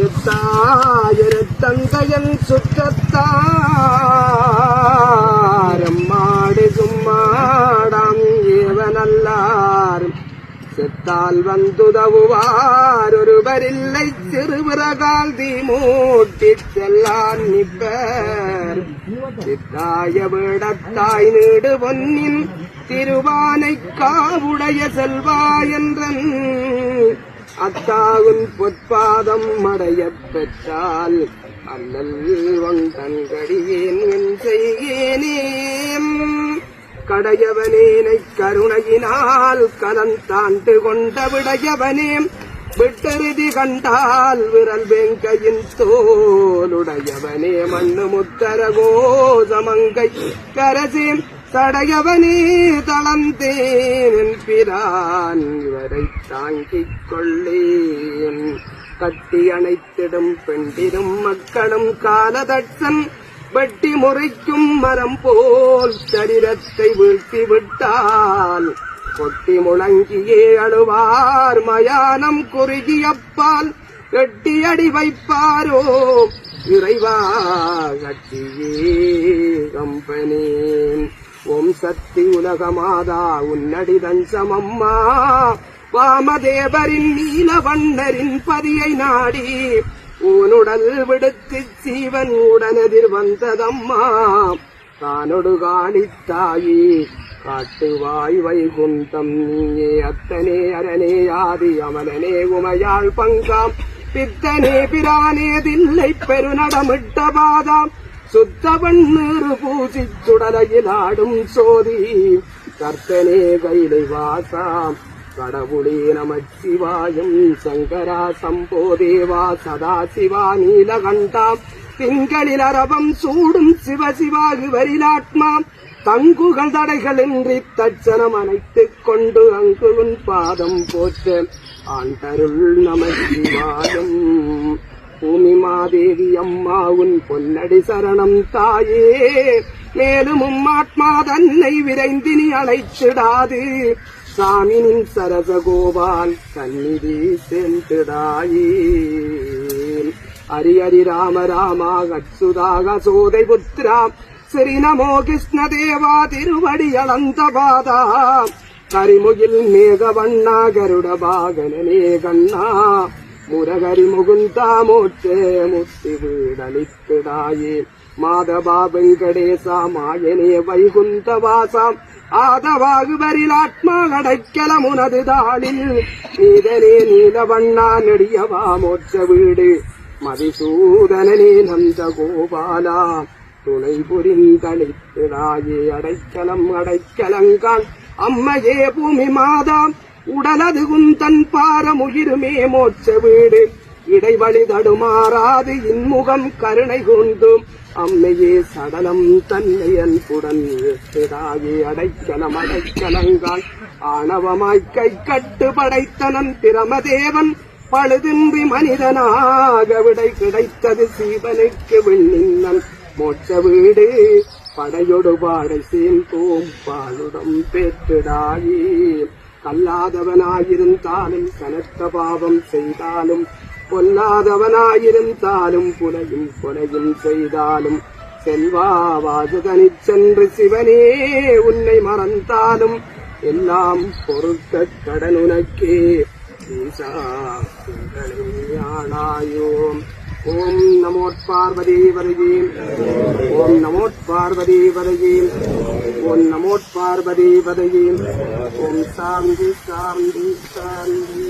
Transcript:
தாயரு தங்கையன் சுற்றத்தாரம் மாடு சும்மாடாம் ஏவனல்லார் செத்தால் வந்துதவுவார் ஒருவரில்லை சிறுபிறகால் தீ மூட்டி செல்லான் நிப்பர். சித்தாய விடத்தாய் நீடு பொன்னின் திருவானை காவுடைய செல்வா என்றன் அத்தாவின் பொற்பாதம் அடையப் பெற்றால் அல்லல் வந்தன் என் செய்கேனேம் கடையவனேனை கருணையினால் கலந்தாண்டு கொண்ட விடையவனே. விட்டெருதி கண்டால் விரல் வெங்கையின் தோலுடையவனே. மண்ணு முத்தர கோசமங்கை கரசேன் தடையவனே தளந்தேன் பிரான் இவரை தாங்கிக் கொள்ளேன். கட்டி அணைத்திடும் பெண்டிரும் மக்களும் காலதட்சன் வெட்டி முறைக்கும் மரம் போல் சரீரத்தை வீழ்த்தி விட்டால் கொட்டி முழங்கியே அழுவார் மயானம் குறுகியப்பால் கட்டி அடி வைப்பாரோ இறைவா கட்டியே கம்பனேன். ஓம் சக்தி உலகமாதா உன்னடி தஞ்சமம்மா வாமதேவரின் நீல வண்ணரின் பதியை நாடி உனுடல் விடுத்து சீவன் உடனெதிர் வந்ததம்மா. தானொடு காணித்தாயி காட்டுவாய் வைகுந்தம் நீயே அத்தனே அரணே ஆதி அமலனே உமையாள் பங்காம். பித்தனே பிரானே தில்லை பெருநடமிட்ட பாதாம். சுத்தவன் நீறு பூசி சுடலையில் ஆடும் சோதி. கர்த்தனே கைலை வாசாம் கடவுளே நமச்சிவாயம். சங்கரா சம்போதேவா சதாசிவா நீலகண்டாம். திங்களில் அரபம் சூடும் சிவசிவா இவரிலாத்மா தங்குகள் தடைகளின்றி தச்சனம் அணைத்துக் கொண்டு அங்கு உன் பாதம் போற்ற. ஆண்டருள் நமச்சிவாயம். பூமி மாதேவி அம்மா உன் பொன்னடி சரணம் தாயே. மேலும் உம்மாத்மா தன்னை விரைந்தினி அழைச்சிடாது சாமினின் சரசகோபால் சந்நிதி சென்றுடாயே ஹரி ஹரி ராம ராமா கட்சுதாக சோதை புத்ரா ஸ்ரீ நமோ கிருஷ்ண தேவா திருவடி அளந்த பாதா. கரிமுகில் மேகவண்ணா கருட பாகனே கண்ணா. முரகரி முகுந்தா மோட்சே முத்தி வீடளித்திடாயே. மாதவா வெங்கடேசா மாயனே வைகுந்த வாசாம் ஆதவாகுவரில் ஆத்மா அடைக்கலம் உனது தாளில். நீதனே நீலவண்ணா நெடியவா மோட்ச வீடு. மதிசூதனனே நந்த கோபாலா துணை புரிந்தளித்திடாயே. அடைக்கலம் அடைக்கலங்கான். அம்மையே பூமி மாதாம். உடலதுகும் தன் பாரமுகிருமே மோட்ச வீடு. இடைவழி தடுமாறாது இன்முகம் கருணை கூந்தும் அம்மையே சடலம் தன்னை அன்புடன் எத்திடாயே அடைக்கலம் அடைக்கலங்கால் ஆணவமாய் கை கட்டு படைத்தனன் பிரமதேவன். பழுதின்றி மனிதனாக விடை கிடைத்தது சீவனுக்கு விண்ணின்னன். மோட்ச வீடு படையொடு பாடை சேர்ந்தோம் பாலுடம் பெற்றிடாயே. கல்லாதவனாயிருந்தாலும் கனத்த பாவம் செய்தாலும் பொல்லாதவனாயிருந்தாலும் புலையும் கொலையும் செய்தாலும் செல்வா வாசுதனிச் சென்று சிவனே உன்னை மறந்தாலும் எல்லாம் பொறுத்த கடன் உனக்கே ஈசா ஆளாயோம். ஓம் நமோ பார்வதி வருகேன் ஓம் நமோ பார்வதி வருகேன் ஓம் நமோ பார்வதி பதையே ஓம் சாந்தி சாந்தி சாந்தி